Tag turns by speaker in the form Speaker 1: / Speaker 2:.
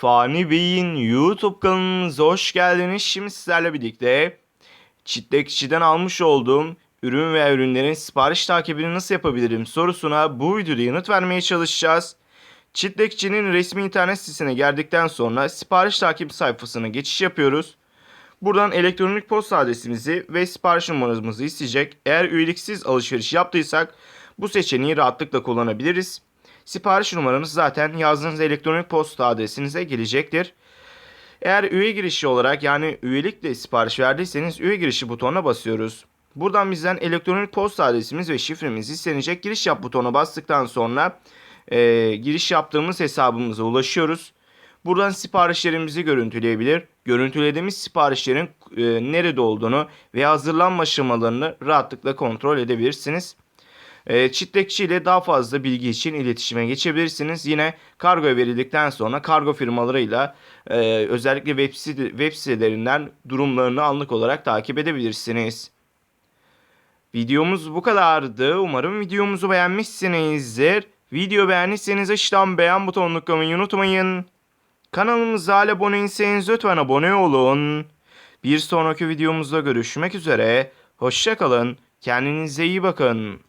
Speaker 1: Fani Bey'in YouTube kanalınıza hoş geldiniz. Şimdi sizlerle birlikte Çitlekçi'den almış olduğum ürün ve ürünlerin sipariş takibini nasıl yapabilirim sorusuna bu videoda yanıt vermeye çalışacağız. Çitlekçi'nin resmi internet sitesine geldikten sonra sipariş takip sayfasına geçiş yapıyoruz. Buradan elektronik posta adresimizi ve sipariş numaramızı isteyecek. Eğer üyeliksiz alışveriş yaptıysak bu seçeneği rahatlıkla kullanabiliriz. Sipariş numaranız zaten yazdığınız elektronik posta adresinize gelecektir. Eğer üye girişi olarak yani üyelikle sipariş verdiyseniz üye girişi butonuna basıyoruz. Buradan bizden elektronik posta adresimiz ve şifremiz istenecek. Giriş yap butonuna bastıktan sonra e, giriş yaptığımız hesabımıza ulaşıyoruz. Buradan siparişlerimizi görüntüleyebilir. Görüntülediğimiz siparişlerin e, nerede olduğunu ve hazırlanma aşamalarını rahatlıkla kontrol edebilirsiniz. E, Çitlekçi ile daha fazla bilgi için iletişime geçebilirsiniz. Yine kargo verildikten sonra kargo firmalarıyla e, özellikle web, site, web sitelerinden durumlarını anlık olarak takip edebilirsiniz. Videomuz bu kadardı. Umarım videomuzu beğenmişsinizdir. Video beğendiyseniz aşağıdan beğen butonuna tıklamayı unutmayın. Kanalımıza abone değilseniz lütfen abone olun. Bir sonraki videomuzda görüşmek üzere. Hoşçakalın. Kendinize iyi bakın.